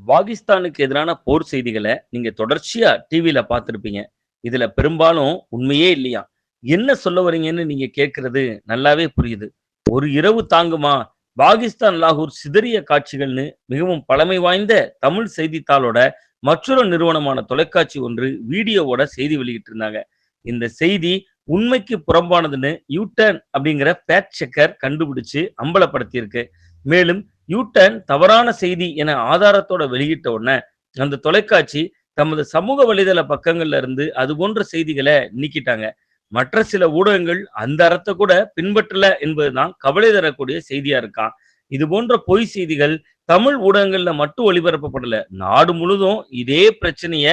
பாகிஸ்தானுக்கு எதிரான போர் செய்திகளை நீங்க தொடர்ச்சியா டிவியில பார்த்துருப்பீங்க இதுல பெரும்பாலும் உண்மையே இல்லையா? என்ன சொல்ல வரீங்கன்னு நீங்க கேட்கறது நல்லாவே புரியுது. ஒரு இரவு தாங்குமா? பாகிஸ்தான் லாகூர் சிதறிய காட்சிகள்னு மிகவும் பழமை வாய்ந்த தமிழ் செய்தித்தாளோட மற்றொரு நிறுவனமான தொலைக்காட்சி ஒன்று வீடியோவோட செய்தி வெளியிட்டிருந்தாங்க. இந்த செய்தி உண்மைக்கு புறம்பானதுன்னு யூடர்ன் அப்படிங்கிற ஃபேக்ட் செக்கர் கண்டுபிடிச்சு அம்பலப்படுத்தியிருக்கு. மேலும் யூட்டன் தவறான செய்தி என ஆதாரத்தோட வெளியிட்ட உடனே அந்த தொலைக்காட்சி தமது சமூக வலைதள பக்கங்கள்ல இருந்து அது போன்ற செய்திகளை நீக்கிட்டாங்க. மற்ற சில ஊடகங்கள் அந்த அறத்தை கூட பின்பற்றல என்பதுதான் கவலை தரக்கூடிய செய்தியா இருக்கான் இது போன்ற பொய் செய்திகள் தமிழ் ஊடகங்கள்ல மட்டும் ஒளிபரப்பப்படல. நாடு முழுதும் இதே பிரச்சனைய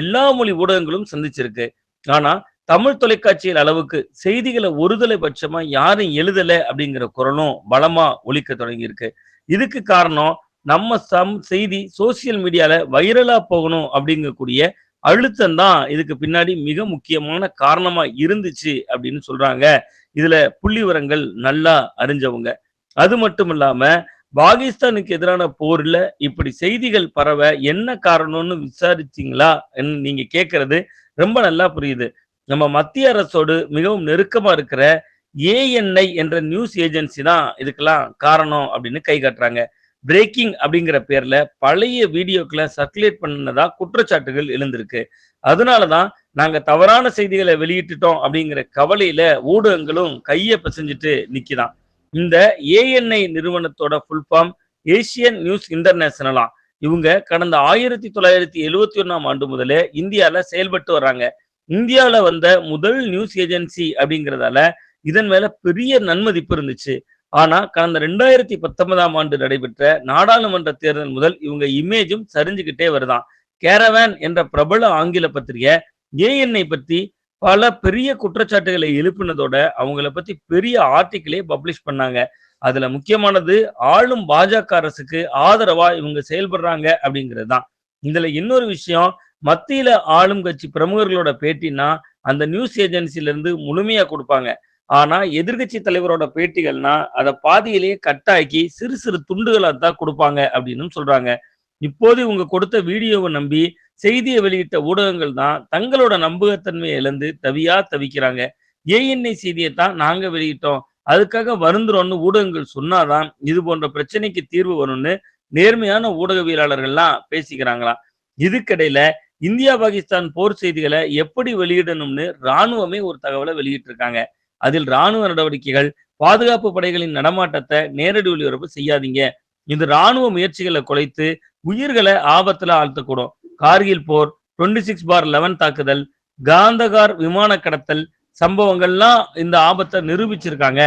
எல்லா மொழி ஊடகங்களும் சந்திச்சிருக்கு. ஆனா தமிழ் தொலைக்காட்சியில் அளவுக்கு செய்திகளை ஒருதலை பட்சமா யாரும் எழுதல அப்படிங்கிற குரலும் பலமா ஒழிக்க தொடங்கியிருக்கு. இதுக்கு காரணம் நம்ம சம் செய்தி சோசியல் மீடியால வைரலா போகணும் அப்படிங்கக்கூடிய அழுத்தம் தான் இதுக்கு பின்னாடி மிக முக்கியமான காரணமா இருந்துச்சு அப்படின்னு சொல்றாங்க. இதுல புள்ளிவிவரங்கள் நல்லா அறிஞ்சவங்க. அது மட்டும் இல்லாம பாகிஸ்தானுக்கு எதிரான போர்ல இப்படி செய்திகள் பரவ என்ன காரணம்னு விசாரிச்சிங்களா நீங்க கேட்கிறது ரொம்ப நல்லா புரியுது. நம்ம மத்திய அரசோடு மிகவும் நெருக்கமா இருக்கிற ஏஎன்ஐ என்ற நியூஸ் ஏஜென்சி தான் இதுக்கெல்லாம் காரணம் அப்படின்னு கை காட்டுறாங்க. பிரேக்கிங் அப்படிங்கிற பேர்ல பழைய வீடியோக்களை சர்க்குலேட் பண்ணதா குற்றச்சாட்டுகள் எழுந்திருக்கு. அதனால தான் நாங்க தவறான செய்திகளை வெளியிட்டுட்டோம் அப்படிங்கிற கவலையில ஊடகங்களும் கையை பிசைஞ்சுட்டு நிக்கிதான் இந்த ஏஎன்ஐ நிறுவனத்தோட ஃபுல் ஃபார்ம் ஏசியன் நியூஸ் இன்டர்நேஷனலா இவங்க கடந்த 1971ஆம் ஆண்டு முதலே இந்தியால செயல்பட்டு வர்றாங்க. இந்தியாவில் வந்த முதல் நியூஸ் ஏஜென்சி அப்படிங்கிறதால இதன் மேல பெரிய நன்மதிப்பு இருந்துச்சு. ஆனா கடந்த 2019ஆம் ஆண்டு நடைபெற்ற நாடாளுமன்ற தேர்தல் முதல் இவங்க இமேஜும் சரிஞ்சுகிட்டே வருதாம். கேரவேன் என்ற பிரபல ஆங்கில பத்திரிகை ஏஎன்ஐ பத்தி பல பெரிய குற்றச்சாட்டுகளை எழுப்பினதோட அவங்கள பத்தி பெரிய ஆர்டிக்கிளே பப்ளிஷ் பண்ணாங்க. அதுல முக்கியமானது ஆளும் பாஜக அரசுக்கு ஆதரவா இவங்க செயல்படுறாங்க அப்படிங்கிறது தான். இதுல இன்னொரு விஷயம் மத்தியில ஆளும் கட்சி பிரமுகர்களோட பேட்டின்னா அந்த நியூஸ் ஏஜென்சில இருந்து முழுமையா கொடுப்பாங்க ஆனா எதிர்க்கட்சி தலைவரோட பேட்டிகள்னா அதை பாதியிலேயே கட் ஆக்கி சிறு சிறு துண்டுகளை தான் கொடுப்பாங்க அப்படின்னும் சொல்றாங்க. இப்போது இவங்க கொடுத்த வீடியோவை நம்பி செய்தியை வெளியிட்ட ஊடகங்கள் தான் தங்களோட நம்பகத்தன்மையை இழந்து தவியா தவிக்கிறாங்க. ஏஎன்ஐ செய்தியை தான் நாங்க வெளியிட்டோம். அதுக்காக வருந்துறோம்னு ஊடகங்கள் சொன்னா தான் இது போன்ற பிரச்சனைக்கு தீர்வு வரும்னு நேர்மையான ஊடகவியலாளர்கள்லாம் பேசிக்கிறாங்களாம். இதுக்கிடையில இந்தியா பாகிஸ்தான் போர் செய்திகளை எப்படி வெளியிடணும்னு ராணுவமே ஒரு தகவலை வெளியிட்டிருக்காங்க. அதில் ராணுவ நடவடிக்கைகள், பாதுகாப்பு படைகளின் நடமாட்டத்தை நேரடி ஒளிபரப்பு செய்யாதீங்க. இது ராணுவ முயற்சிகளை குலைத்து உயிர்களை ஆபத்துல ஆழ்த்தக்கூடும். கார்கில் போர், 26/11 தாக்குதல், காந்தகார் விமான கடத்தல் சம்பவங்கள்லாம் இந்த ஆபத்தை நிரூபிச்சிருக்காங்க.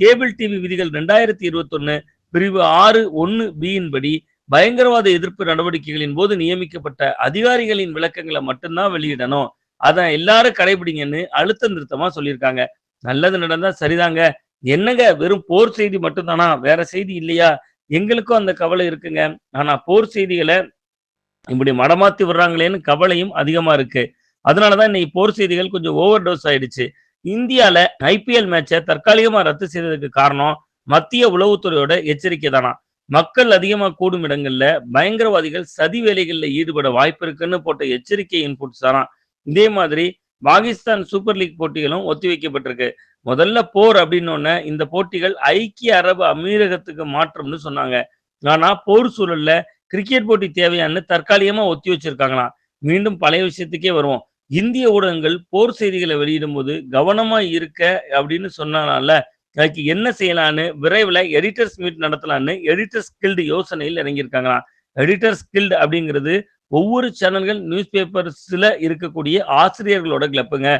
கேபிள் டிவி விதிகள் 2021 பிரிவு 6(1)B படி பயங்கரவாத எதிர்ப்பு நடவடிக்கைகளின் போது நியமிக்கப்பட்ட அதிகாரிகளின் விளக்கங்களை மட்டும்தான் வெளியிடணும். அதை எல்லாரும் கடைபிடிங்கன்னு அழுத்தம் நிறுத்தமா சொல்லியிருக்காங்க. நல்லது நடந்தா சரிதாங்க. என்னங்க வெறும் போர் செய்தி மட்டும் தானா? வேற செய்தி இல்லையா? எங்களுக்கும் அந்த கவலை இருக்குங்க. ஆனா போர் செய்திகளை இப்படி மடமாத்தி விடுறாங்களேன்னு கவலையும் அதிகமா இருக்கு. அதனால தான் இன்னைக்கு போர் செய்திகள் கொஞ்சம் ஓவர் டோஸ் ஆயிடுச்சு. இந்தியால ஐபிஎல் மேட்சை தற்காலிகமா ரத்து செய்ததுக்கு காரணம் மத்திய உளவுத்துறையோட எச்சரிக்கை தானா மக்கள் அதிகமா கூடும் இடங்கள்ல பயங்கரவாதிகள் சதி வேலைகளில் ஈடுபட வாய்ப்பு இருக்குன்னு போட்ட எச்சரிக்கை இன்புட்ஸ் தானா இதே மாதிரி பாகிஸ்தான் சூப்பர் லீக் போட்டிகளும் ஒத்திவைக்கப்பட்டிருக்கு. முதல்ல போர் அப்படின்னு இந்த போட்டிகள் ஐக்கிய அரபு அமீரகத்துக்கு மாற்றம்னு சொன்னாங்க. ஆனா போர் சூழல்ல கிரிக்கெட் போட்டி தேவையான்னு தற்காலிகமா ஒத்தி வச்சிருக்காங்களாம். மீண்டும் பழைய விஷயத்துக்கே வருவோம். இந்திய ஊடகங்கள் போர் செய்திகளை வெளியிடும்போது கவனமா இருக்க அப்படின்னு சொன்னால அதுக்கு என்ன செய்யலான்னு விரைவில் எடிட்டர்ஸ் மீட் நடத்தலான்னு எடிட்டர்ஸ் கில்டு யோசனையில் இறங்கியிருக்காங்களாம். எடிட்டர்ஸ் கில்டு அப்படிங்கிறது ஒவ்வொரு சேனல்கள் நியூஸ் பேப்பர்ஸில் இருக்கக்கூடிய ஆசிரியர்களோட கிளப்புங்க.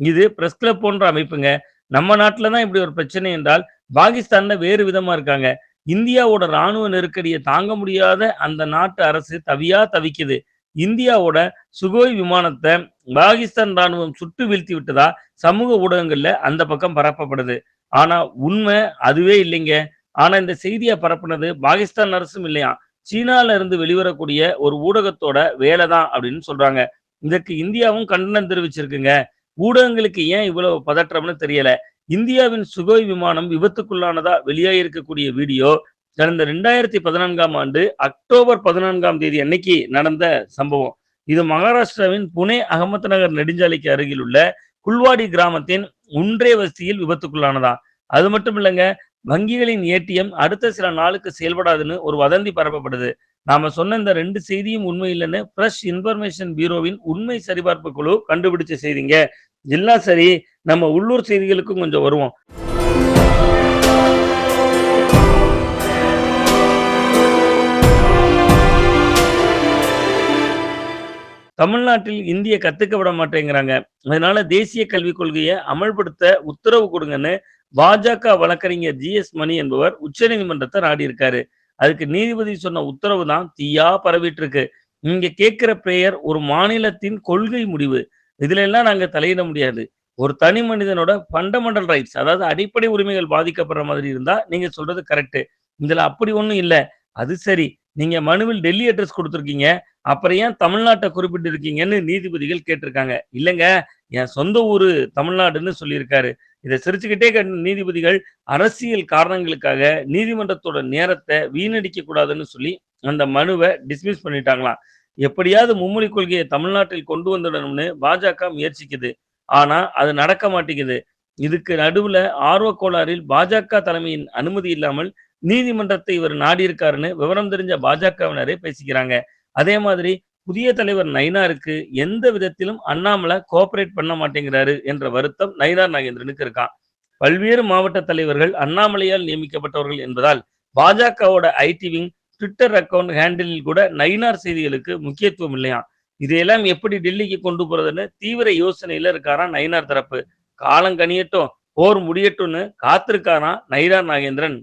இது பிரஸ் கிளப் போன்ற அமைப்புங்க. நம்ம நாட்டில் தான் இப்படி ஒரு பிரச்சனை என்றால் பாகிஸ்தானில் வேறு விதமாக இருக்காங்க. இந்தியாவோட ராணுவ நெருக்கடியை தாங்க முடியாத அந்த நாட்டு அரசு தவியா தவிக்குது. இந்தியாவோட சுகோய் விமானத்தை பாகிஸ்தான் ராணுவம் சுட்டு வீழ்த்தி விட்டதா சமூக ஊடகங்கள்ல அந்த பக்கம் பரப்பப்படுது. ஆனா உண்மை அதுவே இல்லைங்க. ஆனா இந்த செய்தியை பரப்புனது பாகிஸ்தான் அரசும் இல்லையா சீனால இருந்து வெளிவரக்கூடிய ஒரு ஊடகத்தோட வேலை தான் அப்படின்னு சொல்றாங்க. இதற்கு இந்தியாவும் கண்டனம் தெரிவிச்சிருக்குங்க. ஊடகங்களுக்கு ஏன் இவ்வளவு பதற்றம்னு தெரியல. இந்தியாவின் சுகோய் விமானம் விபத்துக்குள்ளானதா வெளியாகியிருக்கக்கூடிய வீடியோ கடந்த 2014ஆம் ஆண்டு அக்டோபர் 14ஆம் தேதி அன்னைக்கு நடந்த சம்பவம். இது மகாராஷ்டிராவின் புனே அகமத் நகர் நெடுஞ்சாலைக்கு அருகில் உள்ள குல்வாடி கிராமத்தின் உன்றே வசதியில் விபத்துக்குள்ளானதா அது மட்டும் இல்லைங்க வங்கிகளின் ஏடிஎம் அடுத்த சில நாளுக்கு செயல்படாதுன்னு ஒரு வதந்தி பரப்பப்படுது. நாம சொன்ன இந்த ரெண்டு செய்தியும் உண்மை இல்லைன்னு ஃப்ரெஷ் இன்ஃபர்மேஷன் பியூரோவின் உண்மை சரிபார்ப்பு குழு கண்டுபிடிச்ச செய்திங்க. எல்லாம் சரி, நம்ம உள்ளூர் செய்திகளுக்கும் கொஞ்சம் வருவோம். தமிழ்நாட்டில் இந்திய கத்துக்க விட மாட்டேங்கிறாங்க. அதனால தேசிய கல்விக் கொள்கையை அமல்படுத்த உத்தரவு கொடுங்கன்னு பாஜக வழக்கறிஞர் ஜி.எஸ். மணி என்பவர் உச்சநீதிமன்றத்த நாடியிருக்காரு. அதுக்கு நீதிபதி சொன்ன உத்தரவு தான் தீயா பரவிட்டு இருக்கு. நீங்க கேட்கிற பிரேயர் ஒரு மாநிலத்தின் கொள்கை முடிவு. இதுல எல்லாம் நாங்க தலையிட முடியாது. ஒரு தனி மனிதனோட ஃபண்டமெண்டல் ரைட்ஸ் அதாவது அடிப்படை உரிமைகள் பாதிக்கப்படுற மாதிரி இருந்தா நீங்க சொல்றது கரெக்ட். இதுல அப்படி ஒண்ணும் இல்லை அது சரி, நீங்க மனுவில் டெல்லி அட்ரஸ் கொடுத்துருக்கீங்க அப்புறம் ஏன் தமிழ்நாட்டை குறிப்பிட்டு இருக்கீங்கன்னு நீதிபதிகள் கேட்டிருக்காங்க. இல்லைங்க என் சொந்த ஊரு தமிழ்நாடுன்னு சொல்லியிருக்காரு. இதை சிரிச்சுக்கிட்டே கண்ட நீதிபதிகள் அரசியல் காரணங்களுக்காக நீதிமன்றத்தோட நேரத்தை வீணடிக்க கூடாதுன்னு சொல்லி அந்த மனுவை டிஸ்மிஸ் பண்ணிட்டாங்களாம். எப்படியாவது மும்மொழி கொள்கையை தமிழ்நாட்டில் கொண்டு வந்துடணும்னு பாஜக முயற்சிக்குது. ஆனா, அது நடக்க மாட்டேங்குது. இதுக்கு நடுவுல ஆர்வ கோளாறில் பாஜக தலைமையின் அனுமதி இல்லாமல் நீதிமன்றத்தை இவர் நாடியிருக்காருன்னு விவரம் தெரிஞ்ச பாஜகவினரே பேசிக்கிறாங்க. அதே மாதிரி புதிய தலைவர் நயினாருக்கு எந்த விதத்திலும் அண்ணாமலை கோஆபரேட் பண்ண மாட்டேங்கிறாரு என்ற வருத்தம் நயினார் நாகேந்திரனுக்கு இருக்கான் பல்வேறு மாவட்ட தலைவர்கள் அண்ணாமலையால் நியமிக்கப்பட்டவர்கள் என்பதால் பாஜகவோட ஐடி விங் ட்விட்டர் அக்கவுண்ட் ஹேண்டிலில் கூட நயினார் செய்திகளுக்கு முக்கியத்துவம் இல்லையாம். இதையெல்லாம் எப்படி டெல்லிக்கு கொண்டு போறதுன்னு தீவிர யோசனையில இருக்காராம் நயினார் தரப்பு. காலம் கனியட்டும், போர் முடியட்டும்னு காத்திருக்காராம் நயினார் நாகேந்திரன்.